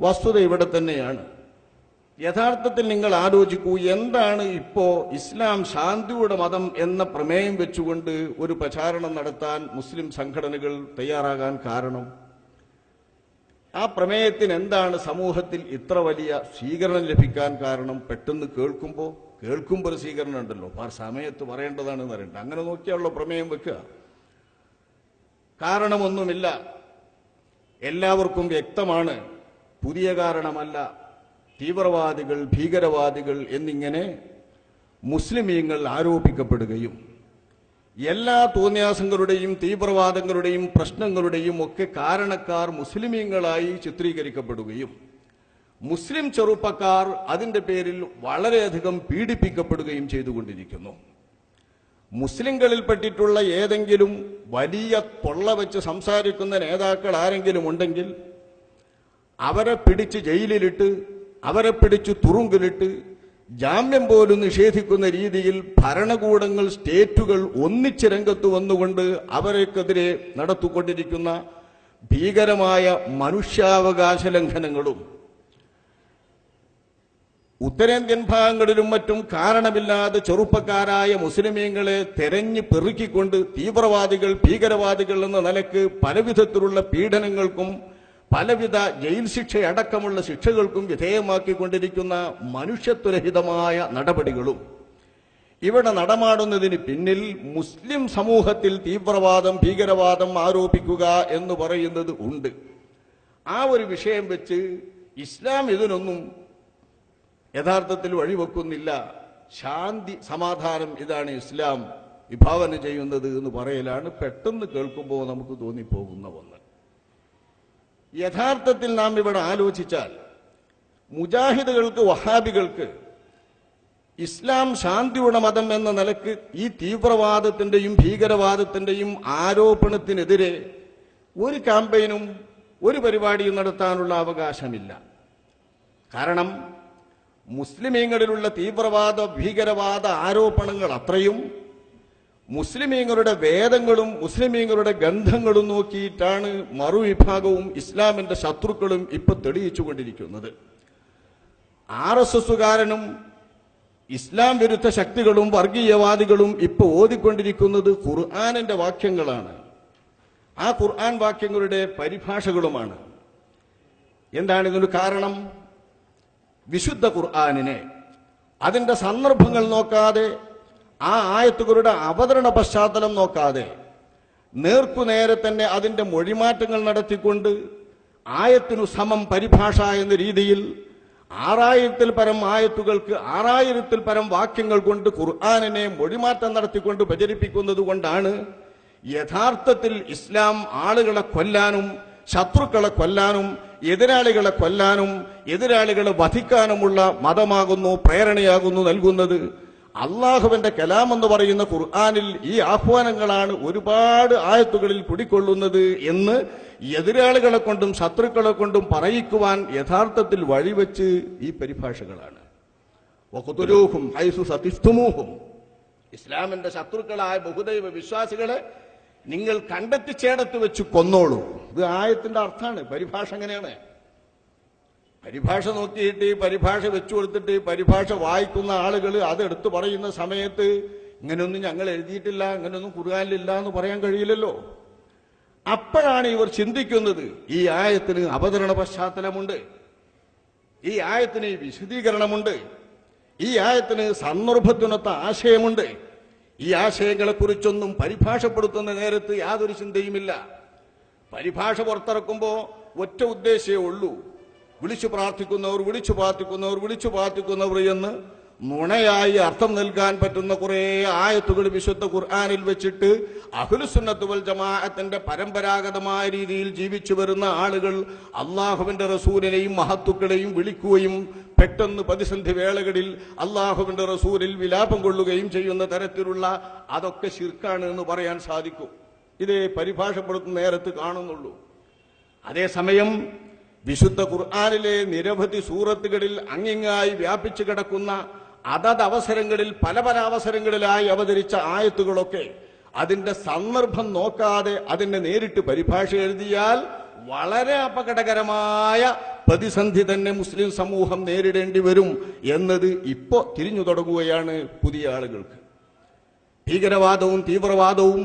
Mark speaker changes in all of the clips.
Speaker 1: വസ്തുത ഇവിടെ തന്നെയാണ്. യഥാർത്ഥത്തിൽ നിങ്ങൾ ആലോചിക്കൂ എന്താണ് ഇപ്പോ ഇസ്ലാം ശാന്തിയുടെ മതം എന്ന പ്രമേയം വെച്ചുകൊണ്ട് ഒരു പ്രചാരണം നടത്താൻ മുസ്ലിം സംഘടനകൾ തയ്യാറാകാൻ കാരണം? ആ പ്രമേയത്തിന് എന്താണ് സമൂഹത്തിൽ ഇത്ര വലിയ സ്വീകരണം ലഭിക്കാൻ കാരണം? പെട്ടെന്ന് കേൾക്കുമ്പോൾ കേൾക്കുമ്പോൾ ഒരു സ്വീകരണം ഉണ്ടല്ലോ. ആ സമയത്ത് പറയേണ്ടതാണെന്ന് പറയണ്ട അങ്ങനെ നോക്കിയാണല്ലോ പ്രമേയം വെക്കുക. കാരണമൊന്നുമില്ല. എല്ലാവർക്കും വ്യക്തമാണ്. പുതിയ കാരണമല്ല തീവ്രവാദികൾ ഭീകരവാദികൾ എന്നിങ്ങനെ മുസ്ലിമീങ്ങൾ ആരോപിക്കപ്പെടുകയും എല്ലാ തോന്നിയാസങ്ങളുടെയും തീവ്രവാദങ്ങളുടെയും പ്രശ്നങ്ങളുടെയും ഒക്കെ കാരണക്കാർ മുസ്ലിമീങ്ങളായി ചിത്രീകരിക്കപ്പെടുകയും മുസ്ലിം ചെറുപ്പക്കാർ അതിന്റെ പേരിൽ വളരെയധികം പീഡിപ്പിക്കപ്പെടുകയും ചെയ്തുകൊണ്ടിരിക്കുന്നു. മുസ്ലിങ്ങളിൽപ്പെട്ടിട്ടുള്ള ഏതെങ്കിലും വലിയ പൊള്ള വെച്ച് സംസാരിക്കുന്ന നേതാക്കൾ ആരെങ്കിലും ഉണ്ടെങ്കിൽ അവരെ പിടിച്ച് ജയിലിലിട്ട് അവരെ പിടിച്ച് തുറുങ്കിലിട്ട് ജാമ്യം പോലും നിഷേധിക്കുന്ന രീതിയിൽ ഭരണകൂടങ്ങൾ സ്റ്റേറ്റുകൾ ഒന്നിച്ച് രംഗത്ത് വന്നുകൊണ്ട് അവരെക്കെതിരെ നടത്തിക്കൊണ്ടിരിക്കുന്ന ഭീകരമായ മനുഷ്യാവകാശ ലംഘനങ്ങളും ഉത്തരേന്ത്യൻ ഭാഗങ്ങളിലും മറ്റും കാരണമില്ലാതെ ചെറുപ്പക്കാരായ മുസ്ലിമീങ്ങളെ തെരഞ്ഞു പെറുക്കിക്കൊണ്ട് തീവ്രവാദികൾ ഭീകരവാദികൾ എന്ന നിലയ്ക്ക് പലവിധത്തിലുള്ള പീഡനങ്ങൾക്കും പലവിധ ജയിൽ ശിക്ഷയടക്കമുള്ള ശിക്ഷകൾക്കും വിധേയമാക്കിക്കൊണ്ടിരിക്കുന്ന മനുഷ്യത്വരഹിതമായ നടപടികളും ഇവിടെ നടമാടുന്നതിന് പിന്നിൽ മുസ്ലിം സമൂഹത്തിൽ തീവ്രവാദം ഭീകരവാദം ആരോപിക്കുക എന്ന് പറയുന്നത് ഉണ്ട്. ആ ഒരു വിഷയം വെച്ച് ഇസ്ലാം ഇതിനൊന്നും യഥാർത്ഥത്തിൽ വഴിവെക്കുന്നില്ല. ശാന്തി സമാധാനം ഇതാണ് ഇസ്ലാം വിഭാവന ചെയ്യുന്നത് എന്ന് പറയലാണ്. പെട്ടെന്ന് കേൾക്കുമ്പോൾ നമുക്ക് തോന്നിപ്പോകുന്ന ഒന്ന്. യഥാർത്ഥത്തിൽ നാം ഇവിടെ ആലോചിച്ചാൽ മുജാഹിദുകൾക്ക് വഹാബികൾക്ക് ഇസ്ലാം ശാന്തിയുടെ മതം എന്ന നിലയ്ക്ക് ഈ തീവ്രവാദത്തിന്റെയും ഭീകരവാദത്തിന്റെയും ആരോപണത്തിനെതിരെ ഒരു ക്യാമ്പയിനും ഒരു പരിപാടിയും നടത്താനുള്ള അവകാശമില്ല. കാരണം മുസ്ലിമീങ്ങളിലുള്ള തീവ്രവാദ ഭീകരവാദ ആരോപണങ്ങൾ അത്രയും മുസ്ലിമീങ്ങളുടെ വേദങ്ങളും മുസ്ലിമീങ്ങളുടെ ഗന്ധങ്ങളും നോക്കിയിട്ടാണ് മറുവിഭാഗവും ഇസ്ലാമിന്റെ ശത്രുക്കളും ഇപ്പൊ തെളിയിച്ചുകൊണ്ടിരിക്കുന്നത്. ആർ എസ് എസുകാരനും ഇസ്ലാം വിരുദ്ധ ശക്തികളും വർഗീയവാദികളും ഇപ്പൊ ഓതിക്കൊണ്ടിരിക്കുന്നത് ഖുർആാനിന്റെ വാക്യങ്ങളാണ്. ആ ഖുർആൻ വാക്യങ്ങളുടെ പരിഭാഷകളുമാണ്. എന്താണ് ഇതിന് കാരണം? വിശുദ്ധ ഖുർആാനിനെ. അതിന്റെ സന്ദർഭങ്ങൾ നോക്കാതെ ആ ആയത്തുകളുടെ അവതരണ പശ്ചാത്തലം നോക്കാതെ നേർക്കുനേരെ തന്നെ അതിന്റെ മൊഴിമാറ്റങ്ങൾ നടത്തിക്കൊണ്ട് ആയത്തിനു സമം പരിഭാഷ എന്ന രീതിയിൽ ആറായിരത്തിൽ പരം ആയത്തുകൾക്ക് ആറായിരത്തിൽ പരം വാക്യങ്ങൾ കൊണ്ട് ഖുർആാനിനെ മൊഴിമാറ്റം നടത്തിക്കൊണ്ട് പ്രചരിപ്പിക്കുന്നത് കൊണ്ടാണ് യഥാർത്ഥത്തിൽ ഇസ്ലാം ആളുകളെ കൊല്ലാനും ശത്രുക്കളെ കൊല്ലാനും എതിരാളികളെ കൊല്ലാനും എതിരാളികളെ വധിക്കാനുമുള്ള മതമാകുന്നു പ്രേരണയാകുന്നു നൽകുന്നത് അള്ളാഹുവിന്റെ കലാം എന്ന് പറയുന്ന ഖുർആാനിൽ ഈ ആഹ്വാനങ്ങളാണ് ഒരുപാട് ആയത്തുകളിൽ കുടിക്കൊള്ളുന്നത് എന്ന് എതിരാളികളെ കൊണ്ടും ശത്രുക്കളെ കൊണ്ടും പറയിക്കുവാൻ യഥാർത്ഥത്തിൽ വഴിവെച്ച് ഈ പരിഭാഷകളാണ്. ഹൈസു ഇസ്ലാമിന്റെ ശത്രുക്കളായ ബഹുദൈവ വിശ്വാസികളെ നിങ്ങൾ കണ്ടെത്തിച്ചേടത്ത് വെച്ച് കൊന്നോളൂ. ഇത് ആയത്തിന്റെ അർത്ഥമാണ്. പരിഭാഷ അങ്ങനെയാണ് പരിഭാഷ നോക്കിയിട്ട് പരിഭാഷ വെച്ചു കൊടുത്തിട്ട് പരിഭാഷ വായിക്കുന്ന ആളുകൾ അതെടുത്തു പറയുന്ന സമയത്ത് ഇങ്ങനെയൊന്നും ഞങ്ങൾ എഴുതിയിട്ടില്ല ഇങ്ങനെയൊന്നും കുറുകാനിലില്ല എന്ന് പറയാൻ കഴിയില്ലല്ലോ. അപ്പോഴാണ് ഇവർ ചിന്തിക്കുന്നത് ഈ ആയത്തിന് അവതരണ പശ്ചാത്തലമുണ്ട്. ഈ ആയത്തിന് വിശദീകരണമുണ്ട്. ഈ ആയത്തിന് സന്ദർഭത്തിനൊത്ത ആശയമുണ്ട്. ഈ ആശയങ്ങളെക്കുറിച്ചൊന്നും പരിഭാഷപ്പെടുത്തുന്ന നേരത്ത് യാതൊരു ചിന്തയുമില്ല. പരിഭാഷ പുറത്തിറക്കുമ്പോൾ ഒറ്റ ഉദ്ദേശമേ ഉള്ളൂ. വിളിച്ചു പ്രാർത്ഥിക്കുന്നവർ വിളിച്ചു പ്രാർത്ഥിക്കുന്നവർ വിളിച്ചു പ്രാർത്ഥിക്കുന്നവർ എന്ന് നുണയായി അർത്ഥം നൽകാൻ പറ്റുന്ന കുറേ ആയത്തുകൾ വിശുദ്ധ ഖുർആാനിൽ വെച്ചിട്ട് അഖുലുസുന്നത്ത് വൽ ജമാഅത്തിന്റെ പരമ്പരാഗതമായ രീതിയിൽ ജീവിച്ചു വരുന്ന ആളുകൾ അള്ളാഹുവിന്റെ റസൂലിനെയും മഹത്തുക്കളെയും വിളിക്കുകയും പെട്ടെന്ന് പ്രതിസന്ധി വേളകളിൽ അള്ളാഹുവിന്റെ റസൂലിൽ വിലാപം കൊള്ളുകയും ചെയ്യുന്ന തരത്തിലുള്ള അതൊക്കെ ശിർക്കാണ് എന്ന് പറയാൻ സാധിക്കും. ഇതേ പരിഭാഷപ്പെടുത്തുന്ന നേരത്ത് കാണുന്നുള്ളൂ. അതേസമയം വിശുദ്ധ ഖുർആാനിലെ നിരവധി സൂറത്തുകളിൽ അങ്ങിങ്ങായി വ്യാപിച്ചു കിടക്കുന്ന അതത് അവസരങ്ങളിൽ പല പല അവസരങ്ങളിലായി അവതരിച്ച ആയത്തുകളൊക്കെ അതിന്റെ സന്ദർഭം നോക്കാതെ അതിനെ നേരിട്ട് പരിഭാഷ എഴുതിയാൽ വളരെ അപകടകരമായ പ്രതിസന്ധി തന്നെ മുസ്ലിം സമൂഹം നേരിടേണ്ടി വരും എന്നത് ഇപ്പോ തിരിഞ്ഞു തുടങ്ങുകയാണ് പുതിയ ആളുകൾക്ക്. ഭീകരവാദവും തീവ്രവാദവും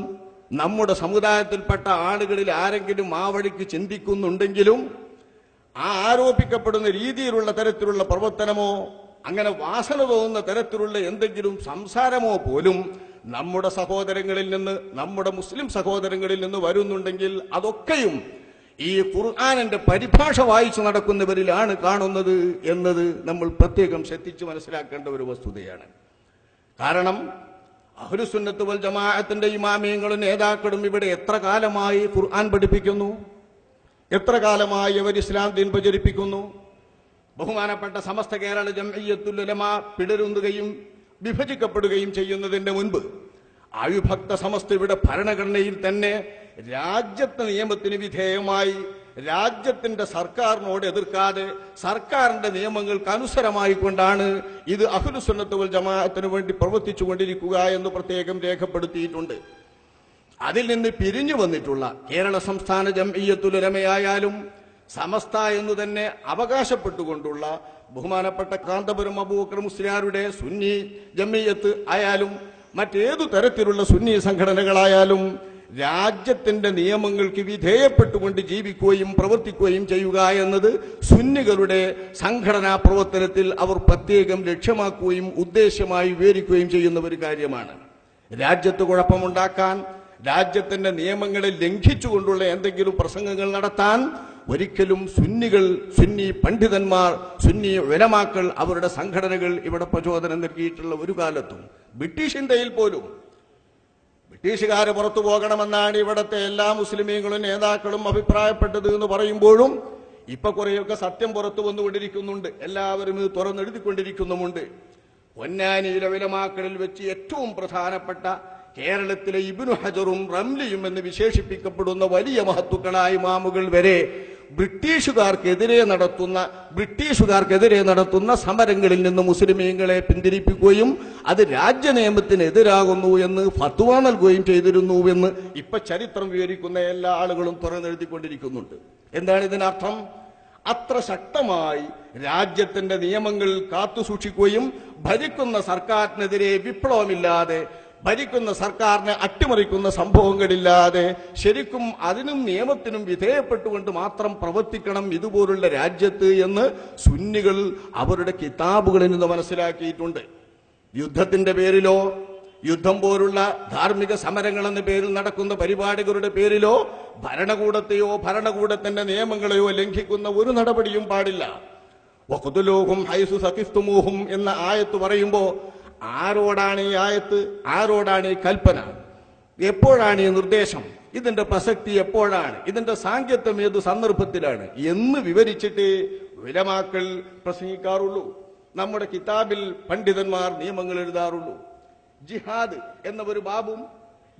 Speaker 1: നമ്മുടെ സമുദായത്തിൽപ്പെട്ട ആളുകളിൽ ആരെങ്കിലും ആ വഴിക്ക് ചിന്തിക്കുന്നുണ്ടെങ്കിലും ആ ആരോപിക്കപ്പെടുന്ന രീതിയിലുള്ള തരത്തിലുള്ള പ്രവർത്തനമോ അങ്ങനെ വാസന തോന്നുന്ന തരത്തിലുള്ള എന്തെങ്കിലും സംസാരമോ പോലും നമ്മുടെ സഹോദരങ്ങളിൽ നിന്ന് നമ്മുടെ മുസ്ലിം സഹോദരങ്ങളിൽ നിന്ന് വരുന്നുണ്ടെങ്കിൽ അതൊക്കെയും ഈ ഖുർആാനിന്റെ പരിഭാഷ വായിച്ചു നടക്കുന്നവരിലാണ് കാണുന്നത് എന്നത് നമ്മൾ പ്രത്യേകം ശ്രദ്ധിച്ച് മനസ്സിലാക്കേണ്ട ഒരു വസ്തുതയാണ്. കാരണം അഹ്ലുസുന്നത്ത് വൽ ജമാഅത്തിന്റെ ഇമാമിയങ്ങളും നേതാക്കളും ഇവിടെ എത്ര കാലമായി ഖുർആൻ പഠിപ്പിക്കുന്നു? എത്ര കാലമായി അവർ ഇസ്ലാം ദീൻ പ്രചരിപ്പിക്കുന്നു? ബഹുമാനപ്പെട്ട സമസ്ത കേരള ജംഇയ്യത്തുൽ ഉലമ പിടരുന്നുകയും വിഭജിക്കപ്പെടുകയും ചെയ്യുന്നതിന്റെ മുൻപ് അവിഭക്ത സമസ്തയുടെ ഭരണഘടനയിൽ തന്നെ രാജ്യത്തെ നിയമത്തിന് വിധേയമായി രാജ്യത്തിന്റെ സർക്കാരിനോട് എതിർക്കാതെ സർക്കാരിന്റെ നിയമങ്ങൾക്ക് അനുസരമായി കൊണ്ടാണ് ഇത് അഹുലുസുന്നത്ത് ജമാഅത്തിനു ജമാഅത്തിന് വേണ്ടി പ്രവർത്തിച്ചു കൊണ്ടിരിക്കുക എന്ന് പ്രത്യേകം രേഖപ്പെടുത്തിയിട്ടുണ്ട്. അതിൽ നിന്ന് പിരിഞ്ഞു വന്നിട്ടുള്ള കേരള സംസ്ഥാന ജംഇയ്യത്തുലമയായാലും സമസ്ത എന്ന് തന്നെ അവകാശപ്പെട്ടുകൊണ്ടുള്ള ബഹുമാനപ്പെട്ട കാന്തപുരം അബൂബക്കർ മുസ്ലിയാരുടെ സുന്നി ജമ്മിയത്ത് ആയാലും മറ്റേതു തരത്തിലുള്ള സുന്നി സംഘടനകളായാലും രാജ്യത്തിന്റെ നിയമങ്ങൾക്ക് വിധേയപ്പെട്ടുകൊണ്ട് ജീവിക്കുകയും പ്രവർത്തിക്കുകയും ചെയ്യുക എന്നത് സുന്നികളുടെ സംഘടനാ പ്രവർത്തനത്തിൽ അവർ പ്രത്യേകം ലക്ഷ്യമാക്കുകയും ഉദ്ദേശ്യമായി വിവരിക്കുകയും ചെയ്യുന്ന ഒരു കാര്യമാണ്. രാജ്യത്ത് കുഴപ്പമുണ്ടാക്കാൻ രാജ്യത്തിന്റെ നിയമങ്ങളെ ലംഘിച്ചുകൊണ്ടുള്ള എന്തെങ്കിലും പ്രസംഗങ്ങൾ നടത്താൻ ഒരിക്കലും സുന്നികൾ സുന്നി പണ്ഡിതന്മാർ സുന്നി വനമാക്കൾ അവരുടെ സംഘടനകൾ ഇവിടെ പ്രചോദനം നൽകിയിട്ടുള്ള ഒരു കാലത്തും ബ്രിട്ടീഷ് ഇന്ത്യയിൽ പോലും. ബ്രിട്ടീഷുകാർ പുറത്തു പോകണമെന്നാണ് ഇവിടത്തെ എല്ലാ മുസ്ലിമീങ്ങളും നേതാക്കളും അഭിപ്രായപ്പെട്ടത് എന്ന് പറയുമ്പോഴും ഇപ്പൊ കുറേയൊക്കെ സത്യം പുറത്തു വന്നുകൊണ്ടിരിക്കുന്നുണ്ട്. എല്ലാവരും ഇത് തുറന്നെഴുതിക്കൊണ്ടിരിക്കുന്നുമുണ്ട്. പൊന്നാനിയിലെ വിലമാക്കളിൽ വെച്ച് ഏറ്റവും പ്രധാനപ്പെട്ട കേരളത്തിലെ ഇബിനു ഹജറും റംലിയും എന്ന് വിശേഷിപ്പിക്കപ്പെടുന്ന വലിയ മഹത്തുക്കളായ ഇമാമുകൾ വരെ ബ്രിട്ടീഷുകാർക്കെതിരെ നടത്തുന്ന ബ്രിട്ടീഷുകാർക്കെതിരെ നടത്തുന്ന സമരങ്ങളിൽ നിന്ന് മുസ്ലിമീങ്ങളെ പിന്തിരിപ്പിക്കുകയും അത് രാജ്യ നിയമത്തിനെതിരാകുന്നു എന്ന് ഫത്വ നൽകുകയും ചെയ്തിരുന്നുവെന്ന് ഇപ്പൊ ചരിത്രം വിവരിക്കുന്ന എല്ലാ ആളുകളും തുറന്നെഴുതിക്കൊണ്ടിരിക്കുന്നുണ്ട്. എന്താണ് ഇതിനർത്ഥം? അത്ര ശക്തമായി രാജ്യത്തിന്റെ നിയമങ്ങൾ കാത്തുസൂക്ഷിക്കുകയും ഭരിക്കുന്ന സർക്കാരിനെതിരെ വിപ്ലവമില്ലാതെ ഭരിക്കുന്ന സർക്കാരിനെ അട്ടിമറിക്കുന്ന സംഭവങ്ങളില്ലാതെ ശരിക്കും അതിനും നിയമത്തിനും വിധേയപ്പെട്ടുകൊണ്ട് മാത്രം പ്രവർത്തിക്കണം ഇതുപോലുള്ള രാജ്യത്ത് എന്ന് സുന്നികൾ അവരുടെ കിതാബുകളിൽ നിന്ന് മനസ്സിലാക്കിയിട്ടുണ്ട്. യുദ്ധത്തിന്റെ പേരിലോ യുദ്ധം പോലുള്ള ധാർമ്മിക സമരങ്ങൾ എന്ന പേരിൽ നടക്കുന്ന പരിപാടികളുടെ പേരിലോ ഭരണകൂടത്തെയോ ഭരണകൂടത്തിന്റെ നിയമങ്ങളെയോ ലംഘിക്കുന്ന ഒരു നടപടിയും പാടില്ല. വഖുതുലൂഹും ഹൈസു സഖിസ്തുമൂഹും എന്ന ആയത്ത് പറയുമ്പോ ആരോടാണ് ഈ ആയത്ത്? ആരോടാണ് ഈ കൽപ്പന? എപ്പോഴാണ് ഈ നിർദ്ദേശം? ഇതിന്റെ പ്രസക്തി എപ്പോഴാണ്? ഇതിന്റെ സാങ്കേത്യം ഏത് സന്ദർഭത്തിലാണ്? എന്ന് വിവരിച്ചിട്ട് വിലമാക്കൾ പ്രസംഗിക്കാറുള്ളൂ. നമ്മുടെ കിതാബിൽ പണ്ഡിതന്മാർ നിയമങ്ങൾ എഴുതാറുള്ളൂ. ജിഹാദ് എന്ന ഒരു ബാബും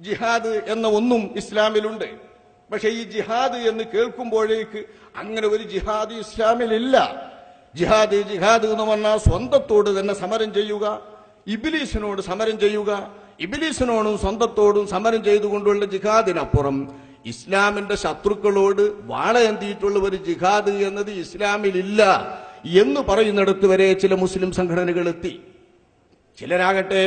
Speaker 1: ജിഹാദ് എന്ന ഒന്നും ഇസ്ലാമിലുണ്ട്. പക്ഷെ ഈ ജിഹാദ് എന്ന് കേൾക്കുമ്പോഴേക്ക് അങ്ങനെ ഒരു ജിഹാദ് ഇസ്ലാമിലില്ല. ജിഹാദ് ജിഹാദ് എന്ന് പറഞ്ഞാൽ സ്വന്തത്തോട് തന്നെ സമരം ചെയ്യുക ഇബിലീസിനോട് സമരം ചെയ്യുക ഇബിലീസിനോടും സ്വന്തത്തോടും സമരം ചെയ്തുകൊണ്ടുള്ള ജിഹാദിനപ്പുറം ഇസ്ലാമിന്റെ ശത്രുക്കളോട് വാളയന്തിയിട്ടുള്ള ഒരു ജിഹാദ് എന്നത് ഇസ്ലാമിലില്ല എന്ന് പറയുന്നിടത്ത് വരെ ചില മുസ്ലിം സംഘടനകൾ എത്തി. ചിലരാകട്ടെ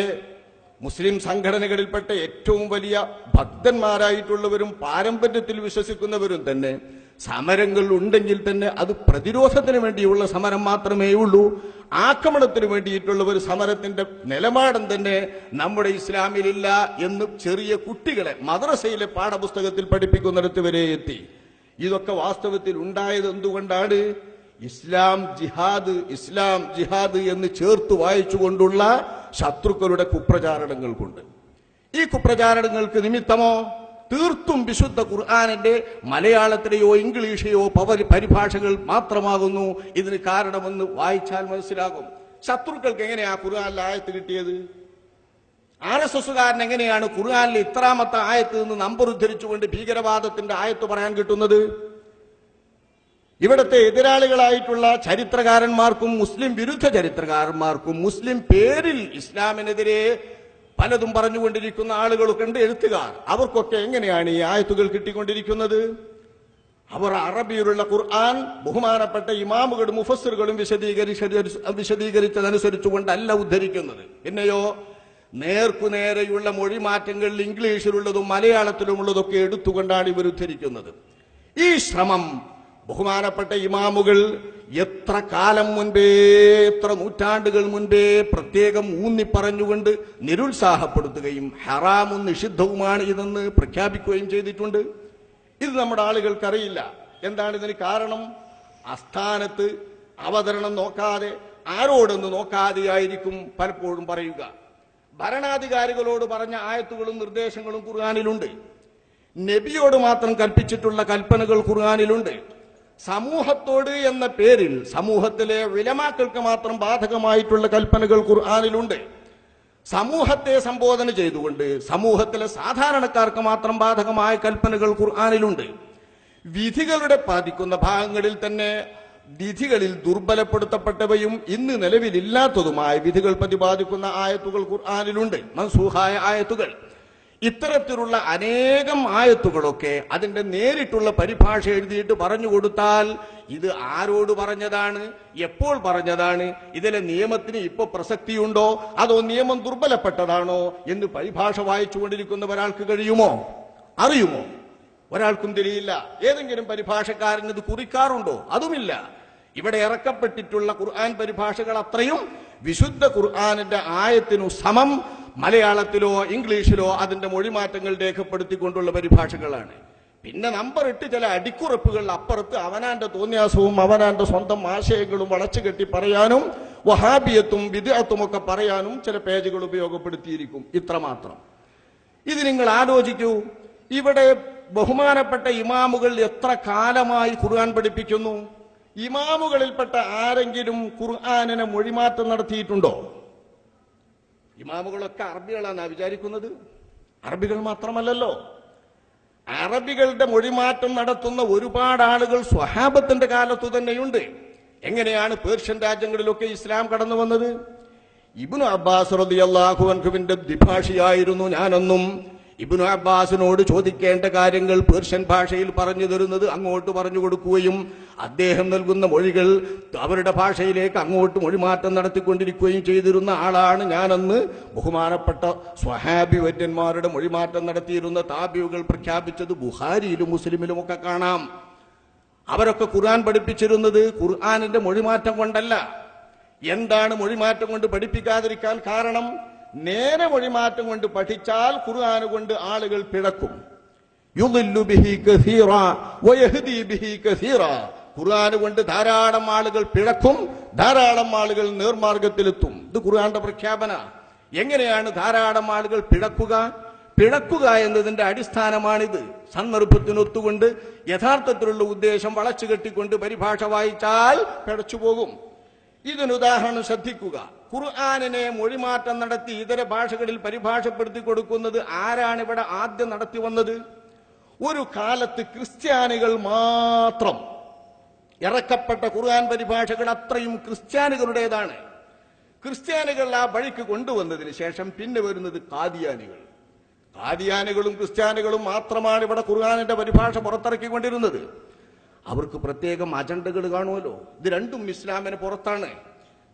Speaker 1: മുസ്ലിം സംഘടനകളിൽപ്പെട്ട ഏറ്റവും വലിയ ഭക്തന്മാരായിട്ടുള്ളവരും പാരമ്പര്യത്തിൽ വിശ്വസിക്കുന്നവരും തന്നെ സമരങ്ങൾ ഉണ്ടെങ്കിൽ തന്നെ അത് പ്രതിരോധത്തിന് വേണ്ടിയുള്ള സമരം മാത്രമേ ഉള്ളൂ. ആക്രമണത്തിന് വേണ്ടിയിട്ടുള്ള ഒരു സമരത്തിന്റെ നിലപാടം തന്നെ നമ്മുടെ ഇസ്ലാമിലില്ല എന്ന് ചെറിയ കുട്ടികളെ മദ്രസയിലെ പാഠപുസ്തകത്തിൽ പഠിപ്പിക്കുന്നിടത്ത് വരെ എത്തി. ഇതൊക്കെ വാസ്തവത്തിൽ ഉണ്ടായത് എന്തുകൊണ്ടാണ്? ഇസ്ലാം ജിഹാദ് ഇസ്ലാം ജിഹാദ് എന്ന് ചേർത്ത് വായിച്ചുകൊണ്ടുള്ള ശത്രുക്കളുടെ കുപ്രചാരണങ്ങൾ കൊണ്ട്. ഈ കുപ്രചാരണങ്ങൾക്ക് നിമിത്തമോ? തീർത്തും വിശുദ്ധ ഖുർആാനിന്റെ മലയാളത്തിലെയോ ഇംഗ്ലീഷെയോ പവ- പരിഭാഷകൾ മാത്രമാകുന്നു. ഇതിന് കാരണമെന്ന് വായിച്ചാൽ മനസ്സിലാകും. ശത്രുക്കൾക്ക് എങ്ങനെയാ ഖുർആാനിലെ ആയത്ത് കിട്ടിയത്? ആർ എസ് എസുകാരൻ എങ്ങനെയാണ് ഖുർആാനിലെ ഇത്രാമത്തെ ആയത്ത് നിന്ന് നമ്പർ ഉദ്ധരിച്ചുകൊണ്ട് ഭീകരവാദത്തിന്റെ ആയത്ത് പറയാൻ കിട്ടുന്നത്? ഇവിടത്തെ എതിരാളികളായിട്ടുള്ള ചരിത്രകാരന്മാർക്കും മുസ്ലിം വിരുദ്ധ ചരിത്രകാരന്മാർക്കും മുസ്ലിം പേരിൽ ഇസ്ലാമിനെതിരെ പലതും പറഞ്ഞുകൊണ്ടിരിക്കുന്ന ആളുകളൊക്കെ ഉണ്ട് എഴുത്തുകാർ. അവർക്കൊക്കെ എങ്ങനെയാണ് ഈ ആയത്തുകൾ കിട്ടിക്കൊണ്ടിരിക്കുന്നത്? അവർ അറബിയിലുള്ള ഖുർആൻ ബഹുമാനപ്പെട്ട ഇമാമുകളും മുഫസ്സിറുകളും വിശദീകരിച്ച വിശദീകരിച്ചതനുസരിച്ചുകൊണ്ടല്ല ഉദ്ധരിക്കുന്നത്. പിന്നെയോ നേർക്കുനേരെയുള്ള മൊഴിമാറ്റങ്ങൾ ഇംഗ്ലീഷിലുള്ളതും മലയാളത്തിലുമുള്ളതൊക്കെ എടുത്തുകൊണ്ടാണ് ഇവർ ഉദ്ധരിക്കുന്നത് ഈ ശ്രമം ബഹുമാനപ്പെട്ട ഇമാമുകൾ എത്ര കാലം മുൻപേ എത്ര നൂറ്റാണ്ടുകൾ മുൻപേ പ്രത്യേകം ഊന്നി പറഞ്ഞുകൊണ്ട് നിരുത്സാഹപ്പെടുത്തുകയും ഹറാമും നിഷിദ്ധവുമാണ് ഇതെന്ന് പ്രഖ്യാപിക്കുകയും ചെയ്തിട്ടുണ്ട്. ഇത് നമ്മുടെ ആളുകൾക്കറിയില്ല. എന്താണ് ഇതിന് കാരണം? അസ്ഥാനത്ത് അവതരണം നോക്കാതെ ആരോടൊന്ന് നോക്കാതെയായിരിക്കും പലപ്പോഴും പറയുക. ഭരണാധികാരികളോട് പറഞ്ഞ ആയത്തുകളും നിർദ്ദേശങ്ങളും ഖുർആാനിലുണ്ട്. നബിയോട് മാത്രം കൽപ്പിച്ചിട്ടുള്ള കൽപ്പനകൾ ഖുർആാനിലുണ്ട്. സമൂഹത്തോട് എന്ന പേരിൽ സമൂഹത്തിലെ വിലമാക്കൾക്ക് മാത്രം ബാധകമായിട്ടുള്ള കൽപ്പനകൾ ഖുർആാനിലുണ്ട്. സമൂഹത്തെ സംബോധന ചെയ്തുകൊണ്ട് സമൂഹത്തിലെ സാധാരണക്കാർക്ക് മാത്രം ബാധകമായ കൽപ്പനകൾ ഖുർആാനിലുണ്ട്. വിധികളുടെ പാതിക്കുന്ന ഭാഗങ്ങളിൽ തന്നെ വിധികളിൽ ദുർബലപ്പെടുത്തപ്പെട്ടവയും ഇന്ന് നിലവിലില്ലാത്തതുമായ വിധികൾ പ്രതിപാദിക്കുന്ന ആയത്തുകൾ ഖുർആാനിലുണ്ട്. മൻസൂഹായ ആയത്തുകൾ. ഇത്തരത്തിലുള്ള അനേകം ആയത്തുകളൊക്കെ അതിന്റെ നേരിട്ടുള്ള പരിഭാഷ എഴുതിയിട്ട് പറഞ്ഞു കൊടുത്താൽ ഇത് ആരോട് പറഞ്ഞതാണ് എപ്പോൾ പറഞ്ഞതാണ് ഇതിലെ നിയമത്തിന് ഇപ്പൊ പ്രസക്തിയുണ്ടോ അതോ നിയമം ദുർബലപ്പെട്ടതാണോ എന്ന് പരിഭാഷ വായിച്ചുകൊണ്ടിരിക്കുന്ന ഒരാൾക്ക് കഴിയുമോ? അറിയുമോ? ഒരാൾക്കും തിരിയില്ല ഏതെങ്കിലും പരിഭാഷക്കാരൻ ഇത് കുറിക്കാറുണ്ടോ? അതുമില്ല. ഇവിടെ ഇറക്കപ്പെട്ടിട്ടുള്ള ഖുർആൻ പരിഭാഷകൾ അത്രയും വിശുദ്ധ ഖുർആാനിന്റെ ആയത്തിനു സമം മലയാളത്തിലോ ഇംഗ്ലീഷിലോ അതിന്റെ മൊഴിമാറ്റങ്ങൾ രേഖപ്പെടുത്തിക്കൊണ്ടുള്ള പരിഭാഷകളാണ്. പിന്നെ നമ്പർ ഇട്ട് ചില അടിക്കുറപ്പുകൾ അപ്പുറത്ത് അവനാന്റെ തോന്നിയാസവും അവനാന്റെ സ്വന്തം ആശയങ്ങളും വളച്ചു കെട്ടി പറയാനും വഹാബിയത്തും വിദ്യാത്തും ഒക്കെ പറയാനും ചില പേജുകൾ ഉപയോഗപ്പെടുത്തിയിരിക്കും ഇത്രമാത്രം ഇത് നിങ്ങൾ ആലോചിക്കൂ. ഇവിടെ ബഹുമാനപ്പെട്ട ഇമാമുകൾ എത്ര കാലമായി ഖുർആൻ പഠിപ്പിക്കുന്നു? ഇമാമുകളിൽപ്പെട്ട ആരെങ്കിലും ഖുർആാനിനെ മൊഴിമാറ്റം നടത്തിയിട്ടുണ്ടോ? ഇമാമുകളൊക്കെ അറബികളാണ് വിചാരിക്കുന്നത്? അറബികൾ മാത്രമല്ലല്ലോ. അറബികളുടെ മൊഴിമാറ്റം നടത്തുന്ന ഒരുപാട് ആളുകൾ സ്വഹാബത്തിന്റെ കാലത്തു തന്നെയുണ്ട്. എങ്ങനെയാണ് പേർഷ്യൻ രാജ്യങ്ങളിലൊക്കെ ഇസ്ലാം കടന്നു വന്നത്? ഇബ്നു അബ്ബാസ് റബി അൻഹുവിന്റെ ദ്വിഭാഷിയായിരുന്നു ഞാനെന്നും ഇബ്നു അബ്ബാസിനോട് ചോദിക്കേണ്ട കാര്യങ്ങൾ പേർഷ്യൻ ഭാഷയിൽ പറഞ്ഞു തരുന്നത് അങ്ങോട്ട് പറഞ്ഞു കൊടുക്കുകയും അദ്ദേഹം നൽകുന്ന മൊഴികൾ അവരുടെ ഭാഷയിലേക്ക് അങ്ങോട്ട് മൊഴിമാറ്റം നടത്തിക്കൊണ്ടിരിക്കുകയും ചെയ്തിരുന്ന ആളാണ് ഞാനെന്ന് ബഹുമാനപ്പെട്ട സ്വഹാബി വര്യന്മാരുടെ മൊഴിമാറ്റം നടത്തിയിരുന്ന താബിയുകൾ പ്രഖ്യാപിച്ചത് ബുഹാരിയിലും മുസ്ലിമിലും ഒക്കെ കാണാം. അവരൊക്കെ ഖുർആൻ പഠിപ്പിച്ചിരുന്നത് ഖുർആാനിന്റെ മൊഴിമാറ്റം കൊണ്ടല്ല. എന്താണ് മൊഴിമാറ്റം കൊണ്ട് പഠിപ്പിക്കാതിരിക്കാൻ കാരണം? നേരെ മൊഴിമാറ്റം കൊണ്ട് പഠിച്ചാൽ ഖുർആൻ കൊണ്ട് ആളുകൾ പിഴക്കും ഖുർആൻ കൊണ്ട് ധാരാളം ആളുകൾ പിഴക്കും ധാരാളം ആളുകൾ നേർമാർഗത്തിലെത്തും. ഇത് ഖുർആന്റെ പ്രഖ്യാപന. എങ്ങനെയാണ് ധാരാളം ആളുകൾ പിഴക്കുക? പിഴക്കുക എന്നതിന്റെ അടിസ്ഥാനമാണിത്. സന്ദർഭത്തിനൊത്തുകൊണ്ട് യഥാർത്ഥത്തിലുള്ള ഉദ്ദേശം വളച്ചു കെട്ടിക്കൊണ്ട് പരിഭാഷ വായിച്ചാൽ പിഴച്ചു പോകും ഇതിനുദാഹരണം ശ്രദ്ധിക്കുക. ഖുർആാനിനെ മൊഴിമാറ്റം നടത്തി ഇതര ഭാഷകളിൽ പരിഭാഷപ്പെടുത്തി കൊടുക്കുന്നത് ആരാണ് ഇവിടെ ആദ്യം നടത്തി വന്നത്? ഒരു കാലത്ത് ക്രിസ്ത്യാനികൾ മാത്രം ഇറക്കപ്പെട്ട ഖുർആൻ പരിഭാഷകൾ അത്രയും ക്രിസ്ത്യാനികളുടേതാണ്. ക്രിസ്ത്യാനികൾ ആ വഴിക്ക് കൊണ്ടുവന്നതിന് ശേഷം പിന്നെ വരുന്നത് കാദിയാനികൾ കാദിയാനികളും ക്രിസ്ത്യാനികളും മാത്രമാണ് ഇവിടെ ഖുർആാനിന്റെ പരിഭാഷ പുറത്തിറക്കിക്കൊണ്ടിരുന്നത്. അവർക്ക് പ്രത്യേകം അജണ്ടകൾ കാണുമല്ലോ. ഇത് രണ്ടും ഇസ്ലാമിന് പുറത്താണ്.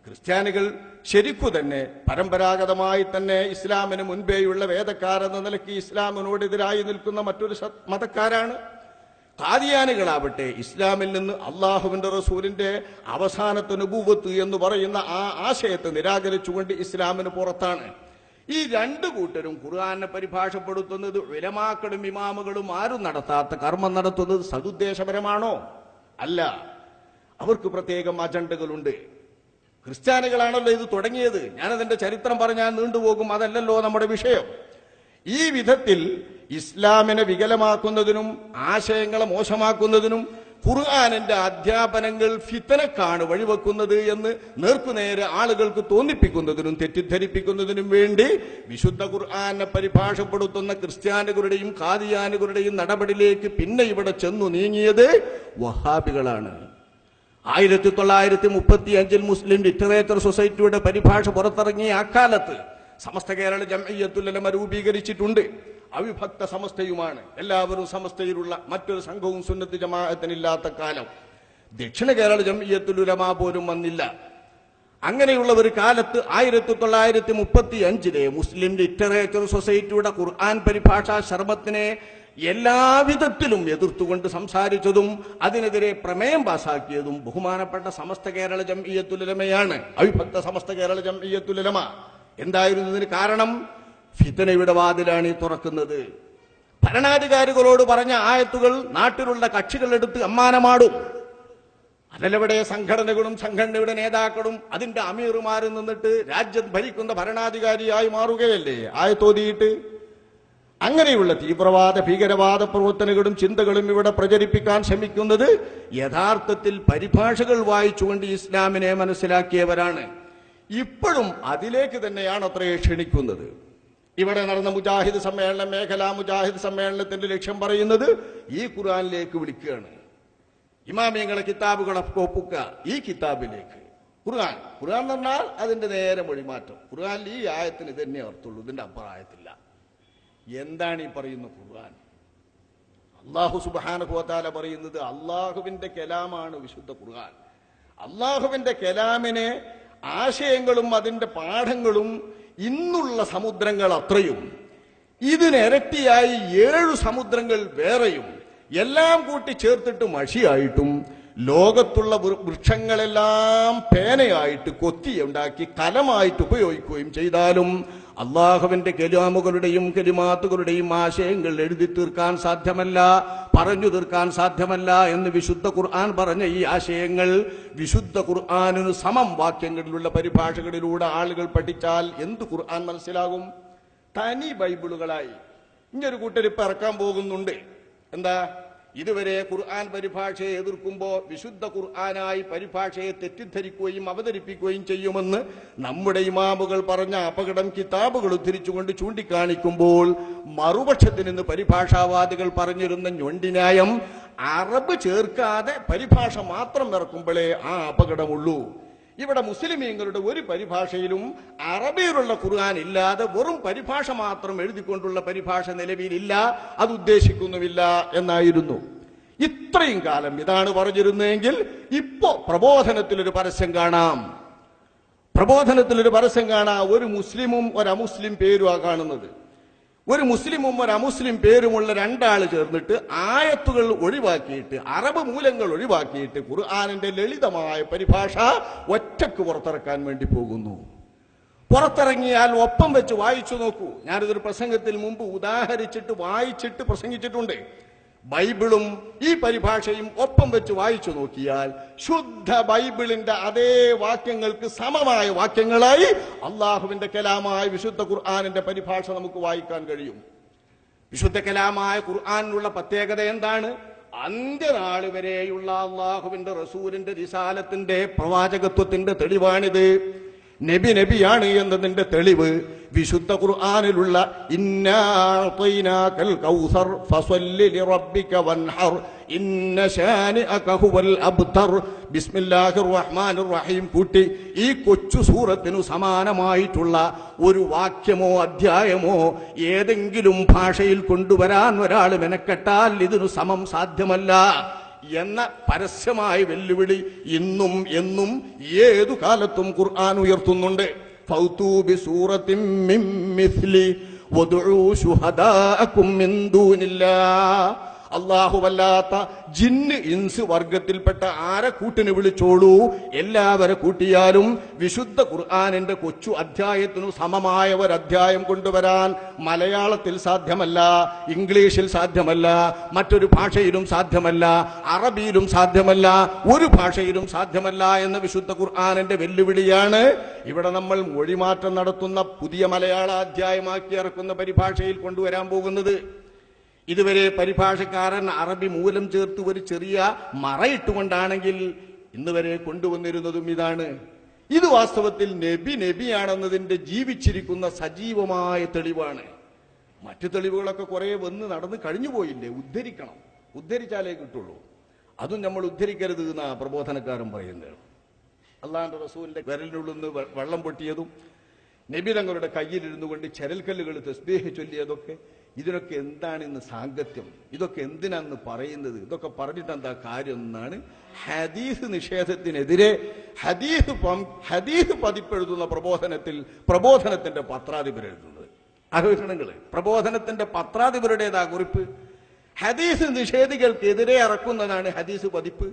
Speaker 1: ക്രിസ്ത്യാനികൾ ശരിക്കു തന്നെ പരമ്പരാഗതമായി തന്നെ ഇസ്ലാമിന് മുൻപേയുള്ള വേദക്കാരെന്ന നിലയ്ക്ക് ഇസ്ലാമിനോടെതിരായി നിൽക്കുന്ന മറ്റൊരു മതക്കാരാണ്. കാദിയാനികളാവട്ടെ ഇസ്ലാമിൽ നിന്ന് അള്ളാഹുവിന്റെ റസൂലിന്റെ അവസാനത്തെ നുബൂവത്ത് എന്ന് പറയുന്ന ആ ആശയത്തെ നിരാകരിച്ചുകൊണ്ട് ഇസ്ലാമിന് പുറത്താണ്. ഈ രണ്ട് കൂട്ടരും ഖുർആാനെ പരിഭാഷപ്പെടുത്തുന്നത് വിലമാക്കളും ഇമാമുകളും ആരും നടത്താത്ത കർമ്മം നടത്തുന്നത് സതുദ്ദേശപരമാണോ? അല്ല. അവർക്ക് പ്രത്യേകം അജണ്ടകളുണ്ട്. ക്രിസ്ത്യാനികളാണല്ലോ ഇത് തുടങ്ങിയത്. ഞാനതിന്റെ ചരിത്രം പറഞ്ഞാൽ നീണ്ടുപോകും. അതല്ലല്ലോ നമ്മുടെ വിഷയം. ഈ വിധത്തിൽ ഇസ്ലാമിനെ വികലമാക്കുന്നതിനും ആശയങ്ങളെ മോശമാക്കുന്നതിനും ഖുർആാനിന്റെ അധ്യാപനങ്ങൾ ഫിത്തനക്കാണ് വഴിവെക്കുന്നത് എന്ന് നേർക്കുനേരെ ആളുകൾക്ക് തോന്നിപ്പിക്കുന്നതിനും തെറ്റിദ്ധരിപ്പിക്കുന്നതിനും വേണ്ടി വിശുദ്ധ ഖുർആാനെ പരിഭാഷപ്പെടുത്തുന്ന ക്രിസ്ത്യാനികളുടെയും കാതിയാനുകളുടെയും നടപടിയിലേക്ക് പിന്നെ ഇവിടെ ചെന്നു നീങ്ങിയത് വഹാബികളാണ്. ആയിരത്തി തൊള്ളായിരത്തി മുപ്പത്തി അഞ്ചിൽ മുസ്ലിം ലിറ്ററേച്ചർ സൊസൈറ്റിയുടെ പരിഭാഷ പുറത്തിറങ്ങിയ അക്കാലത്ത് സമസ്ത കേരള ജംഇയ്യത്തുലമ രൂപീകരിച്ചിട്ടുണ്ട്. അവിഭക്ത സമസ്തയുമാണ്. എല്ലാവരും സമസ്തയിലുള്ള മറ്റൊരു സംഘവും സുന്നത്ത് ജമാഅത്തിനില്ലാത്ത കാലം. ദക്ഷിണ കേരള ജംഇയ്യത്തുൽ ഉലമ പോലും വന്നില്ല. അങ്ങനെയുള്ള ഒരു കാലത്ത് ആയിരത്തി തൊള്ളായിരത്തി മുപ്പത്തി അഞ്ചിലെ മുസ്ലിം ലിറ്ററേച്ചർ സൊസൈറ്റിയുടെ ഖുർആൻ പരിഭാഷാ ശർമ്മത്തിനെ എല്ലാവിധത്തിലും എതിർത്തുകൊണ്ട് സംസാരിച്ചതും അതിനെതിരെ പ്രമേയം പാസാക്കിയതും ബഹുമാനപ്പെട്ട സമസ്ത കേരള ജംഇയ്യത്തുലമയാണ് അവിഭക്ത സമസ്ത കേരള ജംഇയ്യത്തുലമ എന്തായിരുന്നു ഇതിന് കാരണം? ഫിത്തനയുടെ വാതിലാണ് ഈ തുറക്കുന്നത്. ഭരണാധികാരികളോട് പറഞ്ഞ ആയത്തുകൾ നാട്ടിലുള്ള കക്ഷികളെടുത്ത് അമ്മാനമാടും. അതിലവിടെ സംഘടനകളും സംഘടനയുടെ നേതാക്കളും അതിന്റെ അമീറുമാരും നിന്നിട്ട് രാജ്യം ഭരിക്കുന്ന ഭരണാധികാരിയായി മാറുകയല്ലേ? ആയത്തോതിയിട്ട് അങ്ങനെയുള്ള തീവ്രവാദ ഭീകരവാദ പ്രവർത്തനങ്ങളും ചിന്തകളും ഇവിടെ പ്രചരിപ്പിക്കാൻ ശ്രമിക്കുന്നത് യഥാർത്ഥത്തിൽ പരിഭാഷകൾ വായിച്ചുകൊണ്ട് ഇസ്ലാമിനെ മനസ്സിലാക്കിയവരാണ്. ഇപ്പോഴും അതിലേക്ക് തന്നെയാണ് അത്രയെ ക്ഷണിക്കുന്നത്. ഇവിടെ നടന്ന മുജാഹിദ് സമ്മേളനം മേഖലാ മുജാഹിദ് സമ്മേളനത്തിന്റെ ലക്ഷ്യം പറയുന്നത് ഈ ഖുർആനിലേക്ക് വിളിക്കുകയാണ്. ഇമാമിയങ്ങളെ കിതാബുകളെ ഒപ്പുക ഈ കിതാബിലേക്ക്. ഖുർആൻ. ഖുർആൻ പറഞ്ഞാൽ അതിന്റെ നേരെ മൊഴിമാറ്റം. ഖുർആനിൽ ഈ ആയത്തിന് തന്നെ അർത്ഥമുള്ളൂ ഇതിന്റെ അഭിപ്രായത്തില്ല എന്താണ് ഈ പറയുന്ന ഖുർആൻ? അള്ളാഹു സുബാനുഭവത്താല പറയുന്നത് അള്ളാഹുവിന്റെ കലാമാണ് വിശുദ്ധ ഖുർആൻ. അള്ളാഹുവിന്റെ കലാമിനെ ആശയങ്ങളും അതിന്റെ പാഠങ്ങളും ഇന്നുള്ള സമുദ്രങ്ങൾ അത്രയും. ഇതിനിരട്ടിയായി ഏഴു സമുദ്രങ്ങൾ വേറെയും. എല്ലാം കൂട്ടി ചേർത്തിട്ട് മഷിയായിട്ടും ലോകത്തുള്ള വൃക്ഷങ്ങളെല്ലാം പേനയായിട്ട് കൊത്തി ഉണ്ടാക്കി കലമായിട്ട് ഉപയോഗിക്കുകയും ചെയ്താലും അള്ളാഹുവിന്റെ കെലാമുകളുടെയും കെലിമാത്തുകളുടെയും ആശയങ്ങൾ എഴുതി തീർക്കാൻ സാധ്യമല്ല പറഞ്ഞു തീർക്കാൻ സാധ്യമല്ല എന്ന് വിശുദ്ധ ഖുർആൻ പറഞ്ഞ ഈ ആശയങ്ങൾ വിശുദ്ധ ഖുർആാനിന് സമം വാക്യങ്ങളിലുള്ള പരിഭാഷകളിലൂടെ ആളുകൾ പഠിച്ചാൽ എന്ത് ഖുർആൻ മനസ്സിലാകും? തനി ബൈബിളുകളായി. ഇങ്ങനൊരു കൂട്ടരിപ്പ് ഇറക്കാൻ പോകുന്നുണ്ട്. എന്താ? ഇതുവരെ ഖുർആൻ പരിഭാഷയെ എതിർക്കുമ്പോൾ വിശുദ്ധ ഖുർആനായി പരിഭാഷയെ തെറ്റിദ്ധരിക്കുകയും അവതരിപ്പിക്കുകയും ചെയ്യുമെന്ന് നമ്മുടെ ഇമാമുകൾ പറഞ്ഞ അപകടം കിതാബുകൾ ഉദ്ധരിച്ചുകൊണ്ട് ചൂണ്ടിക്കാണിക്കുമ്പോൾ മറുപക്ഷത്തിൽ നിന്ന് പരിഭാഷാവാദികൾ പറഞ്ഞിരുന്ന ഞൊണ്ടിന്യായം അറബ് ചേർക്കാതെ പരിഭാഷ മാത്രം ഇറക്കുമ്പോഴേ ആ അപകടമുള്ളൂ. ഇവിടെ മുസ്ലിമീങ്ങളുടെ ഒരു പരിഭാഷയിലും അറബിയിലുള്ള ഖുർആൻ ഇല്ലാതെ വെറും പരിഭാഷ മാത്രം എഴുതിക്കൊണ്ടുള്ള പരിഭാഷ നിലവിലില്ല അത് ഉദ്ദേശിക്കുന്നുമില്ല എന്നായിരുന്നു. ഇത്രയും കാലം ഇതാണ് പറഞ്ഞിരുന്നതെങ്കിൽ ഇപ്പോ പ്രബോധനത്തിലൊരു പരസ്യം കാണാം. പ്രബോധനത്തിലൊരു പരസ്യം കാണാം. ഒരു മുസ്ലിമും ഒരു അമുസ്ലിം പേരുമാണ് കാണുന്നത്. ഒരു മുസ്ലിമും ഒരു അമുസ്ലിം പേരുമുള്ള രണ്ടാൾ ചേർന്നിട്ട് ആയത്തുകൾ ഒഴിവാക്കിയിട്ട് അറബ് മൂലങ്ങൾ ഒഴിവാക്കിയിട്ട് ഖുർആാനിന്റെ ലളിതമായ പരിഭാഷ ഒറ്റയ്ക്ക് പുറത്തിറക്കാൻ വേണ്ടി പോകുന്നു. പുറത്തിറങ്ങിയാൽ ഒപ്പം വെച്ച് വായിച്ചു നോക്കൂ. ഞാനിതൊരു പ്രസംഗത്തിൽ മുമ്പ് ഉദാഹരിച്ചിട്ട് വായിച്ചിട്ട് പ്രസംഗിച്ചിട്ടുണ്ട്. ബൈബിളും ഈ പരിഭാഷയും ഒപ്പം വെച്ച് വായിച്ചു നോക്കിയാൽ ശുദ്ധ ബൈബിളിന്റെ അതേ വാക്യങ്ങൾക്ക് സമമായ വാക്യങ്ങളായി അള്ളാഹുവിന്റെ കലാമായ വിശുദ്ധ ഖുർആാനിന്റെ പരിഭാഷ നമുക്ക് വായിക്കാൻ കഴിയും. വിശുദ്ധ കലാമായ ഖുർആാനിനുള്ള പ്രത്യേകത എന്താണ്? അന്ത്യനാൾ വരെയുള്ള അള്ളാഹുവിന്റെ റസൂലിന്റെ റിസാലത്തിന്റെ പ്രവാചകത്വത്തിന്റെ തെളിവാണിത്. നബി നബിയാണ് എന്നതിന്റെ തെളിവ് വിശുദ്ധ ഖുർആാനിലുള്ള കൂട്ടി ഈ കൊച്ചു സൂറത്തിനു സമാനമായിട്ടുള്ള ഒരു വാക്യമോ അധ്യായമോ ഏതെങ്കിലും ഭാഷയിൽ കൊണ്ടുവരാൻ ഒരാൾ മെനക്കെട്ടാൽ ഇതിനു സമം സാധ്യമല്ല. എന്ന പരസ്യമായ വെല്ലുവിളി ഇന്നും എന്നും ഏതു കാലത്തും ഖുർആൻ ഉയർത്തുന്നുണ്ട്. ഫൗതൂബി സൂറത്തിൻ മിൻ മിസ്ലി വദ്ഉ ശുഹദാഅക്കും മിൻ ദൂനില്ലാഹ് അള്ളാഹുവല്ലാത്ത ജിന്ന് ഇൻസ് വർഗത്തിൽപ്പെട്ട ആരെ കൂട്ടിന് വിളിച്ചോളൂ? എല്ലാവരെ കൂട്ടിയാലും വിശുദ്ധ ഖുർആാനിന്റെ കൊച്ചു അധ്യായത്തിനു സമമായ ഒരു അധ്യായം കൊണ്ടുവരാൻ മലയാളത്തിൽ സാധ്യമല്ല ഇംഗ്ലീഷിൽ സാധ്യമല്ല മറ്റൊരു ഭാഷയിലും സാധ്യമല്ല അറബിയിലും സാധ്യമല്ല ഒരു ഭാഷയിലും സാധ്യമല്ല എന്ന വിശുദ്ധ ഖുർആാനിന്റെ വെല്ലുവിളിയാണ്. ഇവിടെ നമ്മൾ മൊഴിമാറ്റം നടത്തുന്ന പുതിയ മലയാള അധ്യായമാക്കി ഇറക്കുന്ന പരിഭാഷയിൽ കൊണ്ടുവരാൻ പോകുന്നത്. ഇതുവരെ പരിഭാഷക്കാരൻ അറബി മൂലം ചേർത്ത് ഒരു ചെറിയ മറയിട്ടുകൊണ്ടാണെങ്കിൽ ഇന്ന് വരെ കൊണ്ടുവന്നിരുന്നതും ഇതാണ്. ഇത് വാസ്തവത്തിൽ നബി നബിയാണെന്നതിന്റെ ജീവിച്ചിരിക്കുന്ന സജീവമായ തെളിവാണ്. മറ്റു തെളിവുകളൊക്കെ കുറെ വന്ന് നടന്ന് കഴിഞ്ഞു പോയില്ലേ ഉദ്ധരിക്കണം. ഉദ്ധരിച്ചാലേ കിട്ടുള്ളൂ. അതും നമ്മൾ ഉദ്ധരിക്കരുത് എന്നാ പ്രബോധനക്കാരൻ പറയുന്നത്. അള്ളാഹാന്റെ റസൂലിന്റെ വിരലിനുള്ളിൽ നിന്ന് വെള്ളം പൊട്ടിയതും നബി തങ്ങളുടെ കയ്യിലിരുന്നു കൊണ്ട് ചരൽക്കല്ലുകൾ തസ്ബീഹ് ചൊല്ലിയതൊക്കെ ഇതിനൊക്കെ എന്താണ് ഇന്ന് സാങ്കത്യം? ഇതൊക്കെ എന്തിനാന്ന് പറയുന്നത്? ഇതൊക്കെ പറഞ്ഞിട്ട് എന്താ കാര്യം എന്നാണ് ഹദീസ് നിഷേധത്തിനെതിരെ ഹദീസ് ഹദീസ് പതിപ്പെഴുതുന്ന പ്രബോധനത്തിൽ പ്രബോധനത്തിന്റെ പത്രാധിപർ എഴുതുന്നത്. ആലോചനകൾ പ്രബോധനത്തിന്റെ പത്രാധിപരുടേതാ കുറിപ്പ്. ഹദീസ് നിഷേധികൾക്കെതിരെ ഇറക്കുന്നതാണ് ഹദീസ് പതിപ്പ്.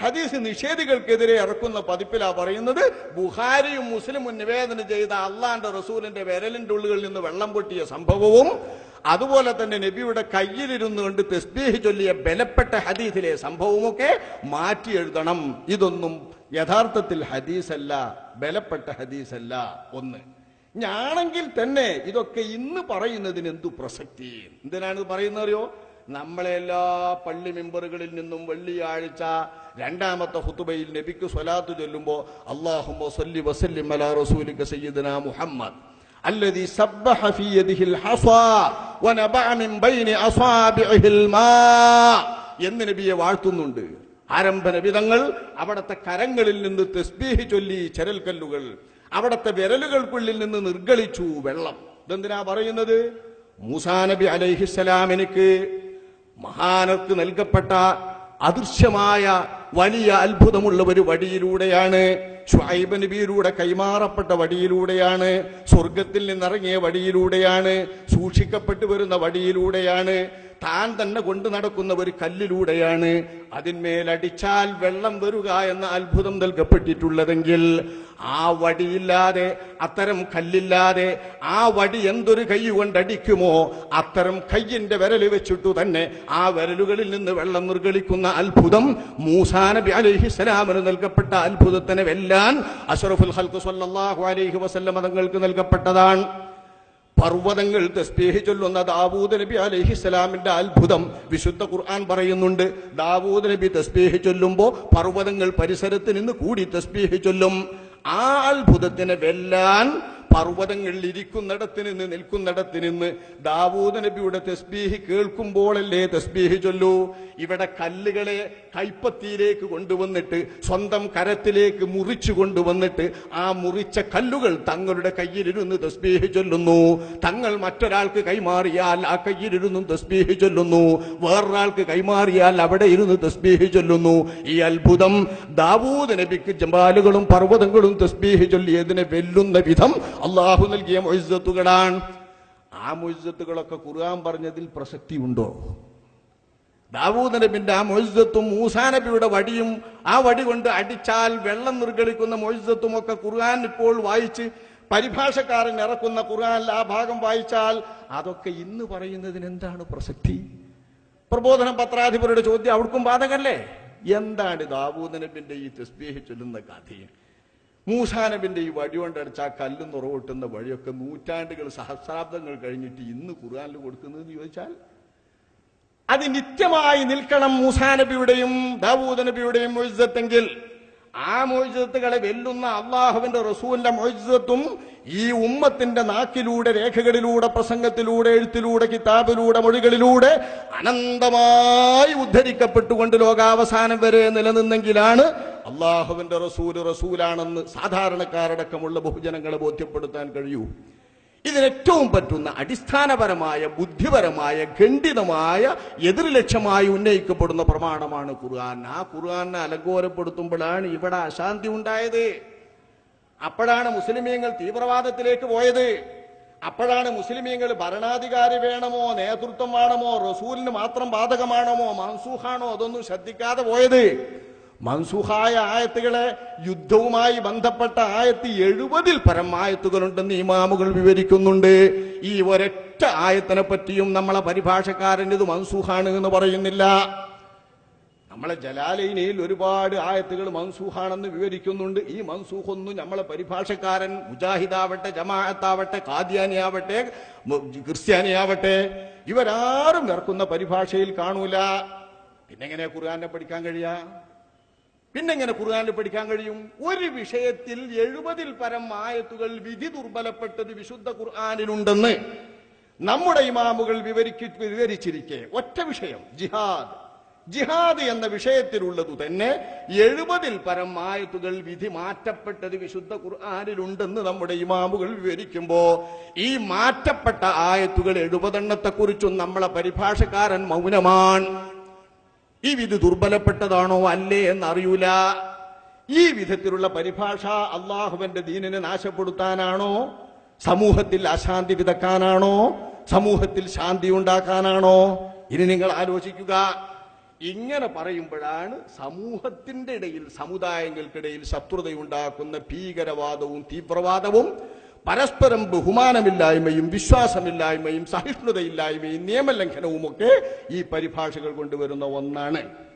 Speaker 1: ഹദീസ് നിഷേധികൾക്കെതിരെ ഇറക്കുന്ന പതിപ്പിലാ പറയുന്നത് ബുഹാരിയും മുസ്ലിമും നിവേദനം ചെയ്ത അള്ളാന്റെ റസൂലിന്റെ വിരലിന്റെ ഉള്ളുകളിൽ നിന്ന് വെള്ളം പൊട്ടിയ സംഭവവും അതുപോലെ തന്നെ നബിയുടെ കയ്യിലിരുന്നു കൊണ്ട് തെസ്ബീഹ് ചൊല്ലിയ ബലപ്പെട്ട ഹദീസിലെ സംഭവമൊക്കെ മാറ്റി എഴുതണം. ഇതൊന്നും യഥാർത്ഥത്തിൽ ഹദീസല്ല ബലപ്പെട്ട ഹദീസല്ല ഒന്ന്. ഞാണെങ്കിൽ തന്നെ ഇതൊക്കെ ഇന്ന് പറയുന്നതിന് എന്തു പ്രസക്തി? എന്തിനാണ് പറയുന്നത് അറിയോ നമ്മളെ എല്ലാ പള്ളി മെമ്പറുകളിൽ നിന്നും വെള്ളിയാഴ്ച രണ്ടാമത്തെ ഹുത്തുബയിൽ നബിക്ക് സ്വലാത്ത് ചൊല്ലുമ്പോൾ അള്ളാഹുമോ സല്ലി വസല്ലിം അലാ റസൂലിക മുഹമ്മദ് അല്ലതി സബ്ബഹ ഫീ യദിഹിൽ ഹസാ. എന്ന് നബിയെ വാഴ്ത്തുന്നുണ്ട്. ആരംഭ നബിതങ്ങൾ അവിടത്തെ കരങ്ങളിൽ നിന്ന് തെസ്ബീഹി ചൊല്ലി ചരൽക്കല്ലുകൾ അവിടത്തെ വിരലുകൾക്കുള്ളിൽ നിന്ന് നിർഗളിച്ചു വെള്ളം. ഇതെന്തിനാ പറയുന്നത്? മൂസാ നബി അലൈഹിസ്സലാം എനിക്ക് മഹാനർക്ക് നൽകപ്പെട്ട അദൃശ്യമായ വലിയ അത്ഭുതമുള്ള ഒരു വടിയിലൂടെയാണ് ഷുഐബ് നബിയിലൂടെ കൈമാറപ്പെട്ട വടിയിലൂടെയാണ് സ്വർഗത്തിൽ നിന്നിറങ്ങിയ വടിയിലൂടെയാണ് സൂക്ഷിക്കപ്പെട്ടു വരുന്ന വടിയിലൂടെയാണ് താൻ തന്നെ കൊണ്ടു നടക്കുന്ന ഒരു കല്ലിലൂടെയാണ് അതിന്മേലടിച്ചാൽ വെള്ളം വരുക എന്ന അത്ഭുതം നൽകപ്പെട്ടിട്ടുള്ളതെങ്കിൽ ആ വടിയില്ലാതെ അത്തരം കല്ലില്ലാതെ ആ വടി എന്തൊരു കൈ കൊണ്ടടിക്കുമോ അത്തരം കയ്യിന്റെ വിരൽ വെച്ചിട്ടു തന്നെ ആ വിരലുകളിൽ നിന്ന് വെള്ളം നിർഗളിക്കുന്ന അത്ഭുതം മൂസാ നബി അലൈഹിസ്സലാമിന് നൽകപ്പെട്ട അത്ഭുതത്തിനെ വെല്ലാൻ അഷറഫുൽ ഹൽക്ക് സല്ലല്ലാഹു അലൈഹി വസല്ലമ തങ്ങൾക്ക് നൽകപ്പെട്ടതാണ്. പർവതങ്ങൾ തസ്ബീഹ് ചൊല്ലുന്ന ദാവൂദ് നബി അലൈഹിസ്സലാമിന്റെ അത്ഭുതം. വിശുദ്ധ ഖുർആൻ പറയുന്നുണ്ട് ദാവൂദ് നബി തസ്ബീഹ് ചൊല്ലുമ്പോൾ പർവതങ്ങൾ പരിസരത്ത് നിന്ന് കൂടി തസ്ബീഹ് ചൊല്ലും. ആ അത്ഭുതത്തിനെ വെല്ലാൻ പർവതങ്ങളിൽ ഇരിക്കുന്നിടത്ത് നിന്ന് നിൽക്കുന്നിടത്ത് നിന്ന് ദാവൂദ് നബിയുടെ തസ്ബീഹ് കേൾക്കുമ്പോഴല്ലേ തസ്ബീഹ് ചൊല്ലൂ. ഇവിടെ കല്ലുകളെ കൈപ്പത്തിയിലേക്ക് കൊണ്ടുവന്നിട്ട് സ്വന്തം കരത്തിലേക്ക് മുറിച്ചു കൊണ്ടുവന്നിട്ട് ആ മുറിച്ച കല്ലുകൾ തങ്ങളുടെ കയ്യിലിരുന്ന് തസ്ബീഹ് ചൊല്ലുന്നു. തങ്ങൾ മറ്റൊരാൾക്ക് കൈമാറിയാൽ ആ കയ്യിലിരുന്നും തസ്ബീഹ് ചൊല്ലുന്നു. വേറൊരാൾക്ക് കൈമാറിയാൽ അവിടെ ഇരുന്ന് തസ്ബീഹ് ചൊല്ലുന്നു. ഈ അത്ഭുതം ദാവൂദ് നബിക്ക് ജമ്പാലുകളും പർവതങ്ങളും തസ്ബീഹ് ചൊല്ലിയതിനെ വെല്ലുന്ന വിധം അള്ളാഹു നൽകിയ മൊയ്സത്തുകളാണ് ആ മൊയ്സത്തുകളൊക്കെ ഖുർആൻ പറഞ്ഞതിൽ പ്രസക്തി ഉണ്ടോ ദാവൂദ് നബിന്റെ ആ മൊയ്സത്തും മൂസാ നബിയുടെ വടിയും ആ വടി കൊണ്ട് അടിച്ചാൽ വെള്ളം നിർഗളിക്കുന്ന മൊയ്സത്തും ഒക്കെ ഖുർആൻ ഇപ്പോൾ വായിച്ച് പരിഭാഷക്കാരൻ ഇറക്കുന്ന ഖുർആനിൽ ആ ഭാഗം വായിച്ചാൽ അതൊക്കെ ഇന്ന് പറയുന്നതിന് എന്താണ് പ്രസക്തി? പ്രബോധന പത്രാധിപരുടെ ചോദ്യം അവർക്കും ബാധകല്ലേ? എന്താണ് ദാവൂദ് നബിന്റെ ഈ തസ്ബീഹ് ചൊല്ലുന്ന കഥയും? മൂസാ നബിന്റെ ഈ വഴി കൊണ്ടടിച്ച ആ കല്ല് നിറവൊട്ടുന്ന വഴിയൊക്കെ നൂറ്റാണ്ടുകൾ സഹസ്രാബ്ദങ്ങൾ കഴിഞ്ഞിട്ട് ഇന്ന് ഖുർആനിൽ കൊടുക്കുന്നതെന്ന് ചോദിച്ചാൽ അത് നിത്യമായി നിൽക്കണം മൂസാ നബിയുടെയും ദാവൂദ് നബിയുടെയും മൊയ്സത്തെങ്കിൽ ആ മോചിതത്തുകളെ വെല്ലുന്ന അള്ളാഹുവിന്റെ റസൂലിന്റെ മോചിതത്വം ഈ ഉമ്മത്തിന്റെ നാക്കിലൂടെ രേഖകളിലൂടെ പ്രസംഗത്തിലൂടെ എഴുത്തിലൂടെ കിതാബിലൂടെ മൊഴികളിലൂടെ അനന്തമായി ഉദ്ധരിക്കപ്പെട്ടുകൊണ്ട് ലോകാവസാനം വരെ നിലനിന്നെങ്കിലാണ് അള്ളാഹുവിന്റെ റസൂൽ റസൂലാണെന്ന് സാധാരണക്കാരടക്കമുള്ള ബഹുജനങ്ങളെ ബോധ്യപ്പെടുത്താൻ കഴിയൂ. ഇതിനേറ്റവും പറ്റുന്ന അടിസ്ഥാനപരമായ ബുദ്ധിപരമായ ഖണ്ഡിതമായ എതിർലക്ഷ്യമായി ഉന്നയിക്കപ്പെടുന്ന പ്രമാണമാണ് ഖുർആൻ. ആ ഖുർആാനെ അലങ്കോലപ്പെടുത്തുമ്പോഴാണ് ഇവിടെ അശാന്തി ഉണ്ടായത്. അപ്പോഴാണ് മുസ്ലിമീങ്ങൾ തീവ്രവാദത്തിലേക്ക് പോയത്. അപ്പോഴാണ് മുസ്ലിമീങ്ങൾ ഭരണാധികാരി വേണമോ നേതൃത്വം വേണമോ റസൂലിന് മാത്രം ബാധകമാണമോ മൻസൂഖാണോ അതൊന്നും ശ്രദ്ധിക്കാതെ പോയത്. മൻസൂഹായ ആയത്തുകളെ യുദ്ധവുമായി ബന്ധപ്പെട്ട ആയത്തി എഴുപതിൽ പരം ആയത്തുകളുണ്ടെന്ന് ഇമാമുകൾ വിവരിക്കുന്നുണ്ട്. ഈ ഒരൊറ്റ ആയത്തിനെ പറ്റിയും നമ്മളെ പരിഭാഷക്കാരൻ ഇത് മൻസൂഹാണ് എന്ന് പറയുന്നില്ല. നമ്മളെ ജലാലയിനയിൽ ഒരുപാട് ആയത്തുകൾ മൻസൂഹാണെന്ന് വിവരിക്കുന്നുണ്ട്. ഈ മൻസൂഖൊന്നും നമ്മളെ പരിഭാഷക്കാരൻ മുജാഹിദാവട്ടെ ജമാഅത്താവട്ടെ കാദ്യാനിയാവട്ടെ ക്രിസ്ത്യാനിയാവട്ടെ ഇവരാരും ഇറക്കുന്ന പരിഭാഷയിൽ കാണൂല. പിന്നെങ്ങനെ ഖുർആനെ പഠിക്കാൻ കഴിയാ? പിന്നെങ്ങനെ ഖുർആനിൽ പഠിക്കാൻ കഴിയും? ഒരു വിഷയത്തിൽ എഴുപതിൽ പരം ആയത്തുകൾ വിധി ദുർബലപ്പെട്ടത് വിശുദ്ധ ഖുർആാനിലുണ്ടെന്ന് നമ്മുടെ ഇമാമുകൾ വിവരിക്ക് വിവരിച്ചിരിക്കെ. ഒറ്റ വിഷയം ജിഹാദ്. ജിഹാദ് എന്ന വിഷയത്തിലുള്ളതു തന്നെ എഴുപതിൽ പരം ആയത്തുകൾ വിധി മാറ്റപ്പെട്ടത് വിശുദ്ധ ഖുർആാനിലുണ്ടെന്ന് നമ്മുടെ ഇമാമുകൾ വിവരിക്കുമ്പോ ഈ മാറ്റപ്പെട്ട ആയത്തുകൾ എഴുപതെണ്ണത്തെ കുറിച്ചും നമ്മളെ പരിഭാഷക്കാരൻ മൗനമാണ്. ഈ വിധി ദുർബലപ്പെട്ടതാണോ അല്ലേ എന്നറിയൂല. ഈ വിധത്തിലുള്ള പരിഭാഷ അള്ളാഹുവിന്റെ ദീനിനെ നാശപ്പെടുത്താനാണോ? സമൂഹത്തിൽ അശാന്തി വിതക്കാനാണോ? സമൂഹത്തിൽ ശാന്തി ഉണ്ടാക്കാനാണോ? ഇനി നിങ്ങൾ ആലോചിക്കുക. ഇങ്ങനെ പറയുമ്പോഴാണ് സമൂഹത്തിന്റെ ഇടയിൽ സമുദായങ്ങൾക്കിടയിൽ ശത്രുതയുണ്ടാക്കുന്ന ഭീകരവാദവും തീവ്രവാദവും പരസ്പരം ബഹുമാനമില്ലായ്മയും വിശ്വാസമില്ലായ്മയും സഹിഷ്ണുതയില്ലായ്മയും നിയമലംഘനവുമൊക്കെ ഈ പരിഭാഷകൾ കൊണ്ടുവരുന്ന ഒന്നാണ്.